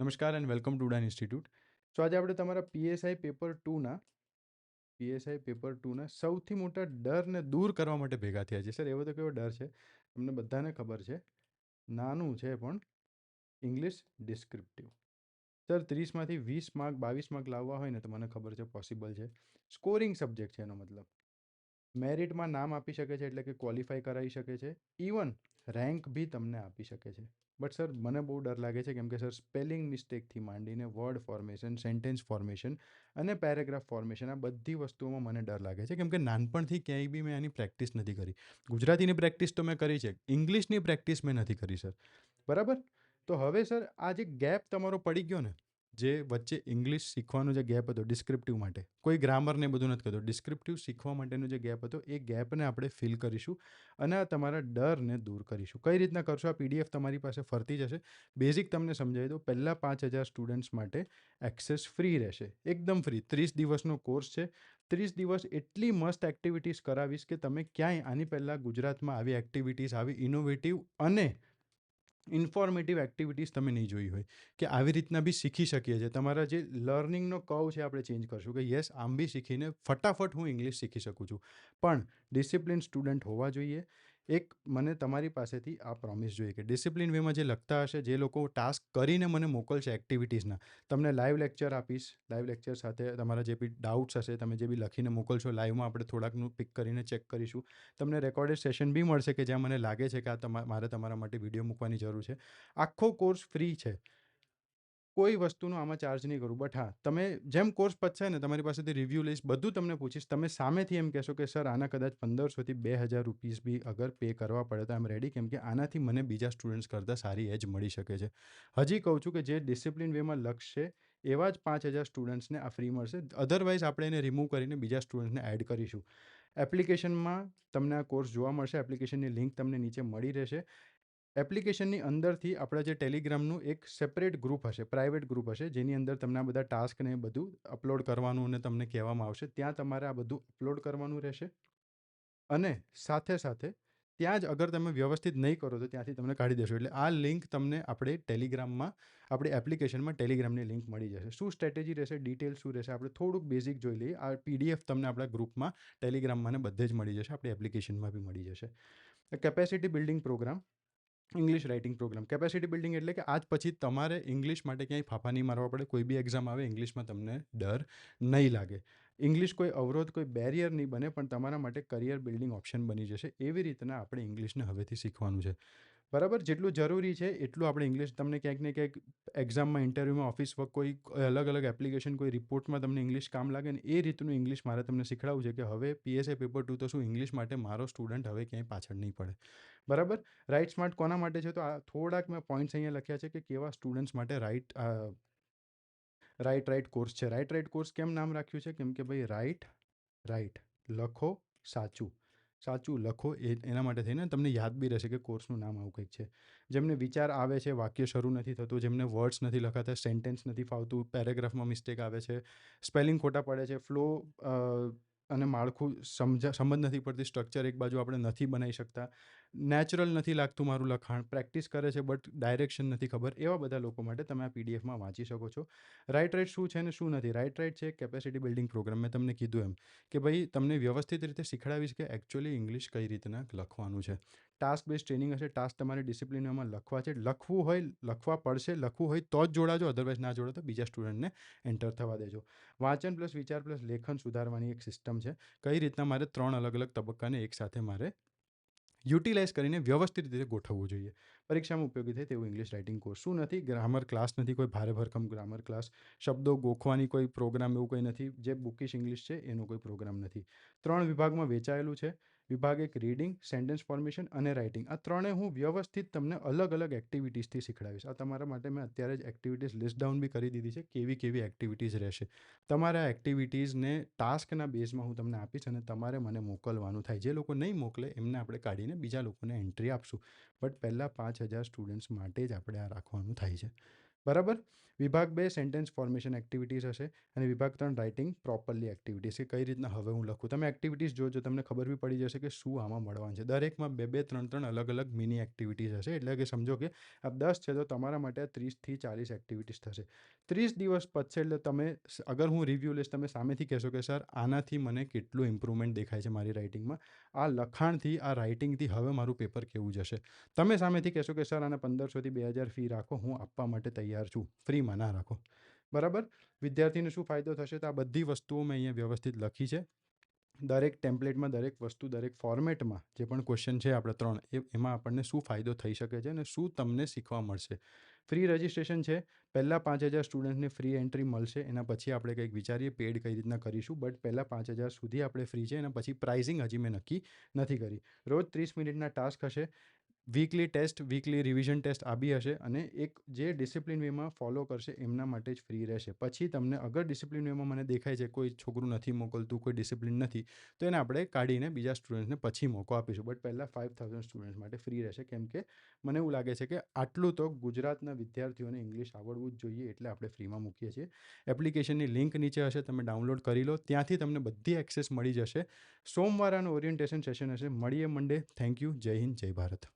નમસ્કાર and welcome to Udaan institute. So આજે આપણે તમારા પીએસઆઈ પેપર ટુના પીએસઆઈ પેપર ટુના સૌથી મોટા ડરને દૂર કરવા માટે ભેગા થયા છે. સર, એવો તો કેવો ડર છે? તમને બધાને ખબર છે. નાનું છે પણ ઇંગ્લિશ ડિસ્ક્રિપ્ટિવ. સર, ત્રીસમાંથી વીસ માર્ક, બાવીસ માર્ક લાવવા હોય ને તો મને ખબર છે, પોસિબલ છે. સ્કોરિંગ સબ્જેક્ટ છે એનો મતલબ. મેરિટમાં નામ આપી શકે છે એટલે કે ક્વોલિફાય કરાવી શકે છે. ઇવન રેન્ક બી તમને આપી શકે છે. બટ સર, મને બહુ ડર લાગે છે કેમ કે સર, સ્પેલિંગ મિસ્ટેકથી માંડીને વર્ડ ફોર્મેશન, સેન્ટેન્સ ફોર્મેશન અને પેરેગ્રાફ ફોર્મેશન આ બધી વસ્તુઓમાં મને ડર લાગે છે. કેમ કે નાનપણથી ક્યાંય બી મેં આની પ્રેક્ટિસ નથી કરી. ગુજરાતીની પ્રેક્ટિસ તો મેં કરી છે. ઇંગ્લિશની પ્રેક્ટિસ મેં નથી કરી, સર. બરાબર? તો હવે સર, આ જે ગેપ તમારો પડી ગયો ને જે વચ્ચે ઇંગ્લિશ શીખવાનો જે ગેપ હતો ડિસ્ક્રિપ્ટિવ માટે. કોઈ ગ્રામરને બધું નથી કહેતો. ડિસ્ક્રિપ્ટિવ શીખવા માટેનો જે ગેપ હતો, એ ગેપને આપણે ફિલ કરીશું અને આ તમારા ડરને દૂર કરીશું. કઈ રીતના કરશો? આ પીડીએફ તમારી પાસે ફરતી જશે બેઝિક તમને સમજાવી દઉં. પહેલાં પાંચ હજાર સ્ટુડન્ટ્સ માટે એક્સેસ ફ્રી રહેશે. એકદમ ફ્રી ત્રીસ દિવસનો કોર્સ છે. ત્રીસ દિવસ એટલી મસ્ત એક્ટિવિટીઝ કરાવીશ કે તમે ક્યાંય આની પહેલાં ગુજરાતમાં આવી એક્ટિવિટીઝ આવી ઇનોવેટિવ અને ઇન્ફોર્મેટિવ એક્ટિવિટીઝ તમે નહીં જોઈ હોય, કે આવી રીતના બી શીખી શકીએ છીએ. તમારા જે લર્નિંગનો કવ છે આપણે ચેન્જ કરશું કે યસ, આમ બી શીખીને ફટાફટ હું ઇંગ્લિશ શીખી શકું છું. પણ ડિસિપ્લિન સ્ટુડન્ટ હોવા જોઈએ એક મને તમારી પાસેથી આ પ્રોમિસ જોઈએ કે ડિસિપ્લિન વેમાં જે લખતા હશે, જે લોકો ટાસ્ક કરીને મને મોકલશે એક્ટિવિટીઝના તમને લાઈવ લેક્ચર આપીશ. લાઈવ લેક્ચર સાથે તમારા જે બી ડાઉટ્સ હશે, તમે જે બી લખીને મોકલશો લાઈવમાં આપણે થોડાકનું પિક કરીને ચેક કરીશું. તમને રેકોર્ડેડ સેશન બી મળશે કે જ્યાં મને લાગે છે કે આ મારે તમારા માટે વીડિયો મૂકવાની જરૂર છે. આખો કોર્સ ફ્રી છે. કોઈ વસ્તુનો આમાં ચાર્જ નહીં કરું. બટ હા, તમે જેમ કોર્સ પતશે ને તમારી પાસેથી રિવ્યૂ લઈશ, બધું તમને પૂછીશ. તમે સામેથી એમ કહેશો કે, સર, આના કદાચ પંદરસોથી બે હજાર રૂપીસ બી અગર પે કરવા પડે તો આમ રેડી કેમ કે આનાથી મને બીજા સ્ટુડન્ટ્સ કરતાં સારી એજ મળી શકે છે. હજી કહું છું કે જે ડિસિપ્લિન વેમાં લખશે, એવા જ પાંચ હજાર સ્ટુડન્ટ્સને આ ફ્રી મળશે. અધરવાઇઝ આપણે એને રિમૂવ કરીને બીજા સ્ટુડન્ટ્સને એડ કરીશું. એપ્લિકેશનમાં તમને આ કોર્સ જોવા મળશે. એપ્લિકેશનની લિંક તમને નીચે મળી રહેશે. એપ્લિકેશનની અંદરથી આપણા જે ટેલિગ્રામનું એક સેપરેટ ગ્રુપ હશે, પ્રાઇવેટ ગ્રુપ હશે, જેની અંદર તમને આ બધા ટાસ્ક ને એ બધું અપલોડ કરવાનું અને તમને કહેવામાં આવશે, ત્યાં તમારે આ બધું અપલોડ કરવાનું રહેશે. અને સાથે સાથે ત્યાં જ અગર તમે વ્યવસ્થિત નહીં કરો તો ત્યાંથી તમને કાઢી દેશો. એટલે આ લિંક તમને આપણે ટેલિગ્રામમાં, આપણી એપ્લિકેશનમાં ટેલિગ્રામની લિંક મળી જશે. શું સ્ટ્રેટેજી રહેશે ડિટેલ શું રહેશે, આપણે થોડુંક બેઝિક જોઈ લઈએ. આ પીડીએફ તમને આપણા ગ્રુપમાં, ટેલિગ્રામમાં ને બધે જ મળી જશે. આપણી એપ્લિકેશનમાં બી મળી જશે. Capacity building program. English writing program capacity building એટલે કે આજ પછી તમારે ઇંગ્લિશ માટે ક્યાંય ફાફા નહીં મારવા પડે, કોઈ બી એક્ઝામ આવે ઇંગ્લિશમાં તમને ડર નહીં લાગે. ઇંગ્લિશ કોઈ અવરોધ, કોઈ બેરિયર નહીં બને, પણ તમારા માટે કરિયર બિલ્ડિંગ ઓપ્શન બની જશે. એવી રીતના આપણે ઇંગ્લિશને હવેથી શીખવાનું છે. બરાબર? જેટલું જરૂરી છે, એટલું આપણે ઇંગ્લિશ તમને ક્યાંક ને ક્યાંક એક્ઝામમાં ઇન્ટરવ્યૂમાં ઓફિસ વર્ક કોઈ અલગ અલગ એપ્લિકેશન કોઈ રિપોર્ટમાં તમને ઇંગ્લિશ કામ લાગે ને એ રીતનું ઇંગ્લિશ મારે તમને શીખડાવવું છે કે હવે પીએસઆઈ પેપર ટુ તો શું ઇંગ્લિશ માટે મારો સ્ટુડન્ટ હવે ક્યાંય પાછળ નહીં પડે. બરાબર? રાઇટ સ્માર્ટ કોના માટે છે? તો આ થોડાક મેં પોઈન્ટ્સ અહીંયા લખ્યા છે કે કેવા સ્ટુડન્ટ્સ માટે રાઇટ રાઇટ રાઇટ કોર્સ છે. રાઇટ રાઇટ કોર્સ કેમ નામ રાખ્યું છે? કેમ કે ભાઈ રાઇટ રાઇટ લખો સાચું. સાચું લખો એ, એના માટે થઈને તમને યાદ બી રહેશે કે કોર્સનું નામ આવું કંઈક છે. જેમને વિચાર આવે છે, વાક્ય શરૂ નથી થતું, જેમને વર્ડ્સ નથી લખાતા સેન્ટેન્સ નથી ફાવતું પેરેગ્રાફમાં મિસ્ટેક આવે છે સ્પેલિંગ ખોટા પડે છે ફ્લો અને માળખું સમજા, સમજ નથી પડતી સ્ટ્રક્ચર એક બાજુ આપણે નથી બનાવી શકતા નેચરલ નથી લાગતું મારું લખાણ, પ્રેક્ટિસ કરે છે, બટ ડાયરેક્શન નથી ખબર. એવા બધા લોકો માટે તમે આ પીડીએફમાં વાંચી શકો છો. રાઇટ રાઇટ શું છે ને શું નથી? રાઇટ રાઇટ છે કેપેસિટી બિલ્ડિંગ પ્રોગ્રામ. મેં તમને કીધું એમ કે ભાઈ તમને વ્યવસ્થિત રીતે શીખડાવીશ કે એકચ્યુઅલી ઇંગ્લિશ કઈ રીતના લખવાનું છે. ટાસ્ક બેઝ ટ્રેનિંગ હશે, ટાસ્ક તમારે ડિસિપ્લિનમાં લખવા છે. લખવું હોય, લખવા પડશે, લખવું હોય તો જ જોડાજો અધરવાઇઝ ના જોડો તો બીજા સ્ટુડન્ટને એન્ટર થવા દેજો. વાંચન પ્લસ વિચાર પ્લસ લેખન સુધારવાની એક સિસ્ટમ છે. કઈ રીતના મારે ત્રણ અલગ અલગ તબક્કાને એકસાથે મારે યુટિલાઇઝ કરીને વ્યવસ્થિત રીતે ગોઠવવું જોઈએ. પરીક્ષામાં ઉપયોગી થાય તેવું ઇંગ્લિશ રાઇટિંગ કોર્સ શું નથી, ગ્રામર ક્લાસ નથી, કોઈ ભારે ભરખમ ગ્રામર ક્લાસ, શબ્દો ગોખવાની કોઈ પ્રોગ્રામ એવું કંઈ નથી, જે બુકિશ ઇંગ્લિશ છે, એનો કોઈ પ્રોગ્રામ નથી. ત્રણ વિભાગમાં વેચાયેલું છે. વિભાગ એક રીડિંગ સેન્ટેન્સ ફોર્મેશન અને રાઇટિંગ આ ત્રણેય હું વ્યવસ્થિત તમને અલગ અલગ એક્ટિવિટીઝથી શીખડાવીશ. આ તમારા માટે મેં અત્યારે જ એક્ટિવિટીઝ લિસ્ટ ડાઉન બી કરી દીધી છે, કેવી કેવી એક્ટિવિટીઝ રહેશે. તમારા એક્ટિવિટીઝને ટાસ્કના બેઝમાં હું તમને આપીશ અને તમારે મને મોકલવાનું થાય. જે લોકો નહીં મોકલે, એમને આપણે કાઢીને બીજા લોકોને એન્ટ્રી આપશું. બટ પહેલાં પાંચ હજાર સ્ટુડન્ટ્સ માટે જ આપણે આ રાખવાનું થાય છે. બરાબર? વિભાગ બે સેન્ટેન્સ ફોર્મેશન એક્ટિવિટીઝ હશે અને વિભાગ ત્રણ રાઇટિંગ પ્રોપરલી એક્ટિવિટીઝ કે કઈ રીતના હવે હું લખું? તમે એક્ટિવિટીઝ જોજો, તમને ખબર બી પડી જશે કે શું આમાં મળવાનું છે. દરેકમાં બે બે, ત્રણ ત્રણ અલગ અલગ મિની એક્ટિવિટીઝ હશે. એટલે કે સમજો કે આ દસ છે તો તમારા માટે ત્રીસથી ચાલીસ એક્ટિવિટીઝ થશે. ત્રીસ દિવસ પછી એટલે તમે અગર હું રિવ્યૂ લઈશ, તમે સામેથી કહેશો કે, સર, આનાથી મને કેટલું ઇમ્પ્રુવમેન્ટ દેખાય છે મારી રાઇટિંગમાં આ લખાણથી, આ રાઇટિંગથી હવે મારું પેપર કેવું જશે? તમે સામેથી કહેશો કે, સર, આને પંદરસોથી બે હજાર ફી રાખો, હું આપવા માટે તૈયાર છું, ફ્રીમાં ના રાખો. બરાબર? વિદ્યાર્થીને શું ફાયદો થશે? તો આ બધી વસ્તુઓ મેં અહીંયા વ્યવસ્થિત લખી છે. દરેક ટેમ્પલેટમાં, દરેક વસ્તુ, દરેક ફોર્મેટમાં જે પણ ક્વેશ્ચન છે આપણે ત્રણ, એ, એમાં આપણને શું ફાયદો થઈ શકે છે અને શું તમને શીખવા મળશે. ફ્રી રજિસ્ટ્રેશન છે. પહેલાં પાંચ હજાર સ્ટુડન્ટને ફ્રી એન્ટ્રી મળશે. એના પછી આપણે કંઈક વિચારીએ, પેડ કઈ રીતના કરીશું. બટ પહેલાં પાંચ હજાર સુધી આપણે ફ્રી છે. એના પછી પ્રાઇઝિંગ હજી મેં નક્કી નથી કરી. રોજ ત્રીસ મિનિટના ટાસ્ક હશે. Weekly test weekly revision test આપી હશે અને એક જે ડિસિપ્લિન વેમાં ફોલો કરશે એમના માટે જ ફ્રી રહેશે. પછી તમને અગર ડિસિપ્લિન વેમાં મને દેખાય છે કોઈ છોકરું નથી મોકલતું, કોઈ ડિસિપ્લિન નથી, તો એને આપણે કાઢીને બીજા સ્ટુડન્ટ્સને પછી મોકો આપીશું. બટ પહેલાં ફાઇવ થાઉઝન્ડ સ્ટુડન્ટ્સ માટે ફ્રી રહેશે. કેમ કે મને એવું લાગે છે કે આટલું તો ગુજરાતના વિદ્યાર્થીઓને ઇંગ્લિશ આવડવું જ જોઈએ એટલે આપણે ફ્રીમાં મૂકીએ છીએ. એપ્લિકેશનની લિંક નીચે હશે, તમે ડાઉનલોડ કરી લો. ત્યાંથી તમને બધી એક્સેસ મળી જશે. સોમવારનું ઓરિએન્ટેશન સેશન હશે. મળીએ મંડે થેન્ક યુ જય હિન્દ, જય ભારત.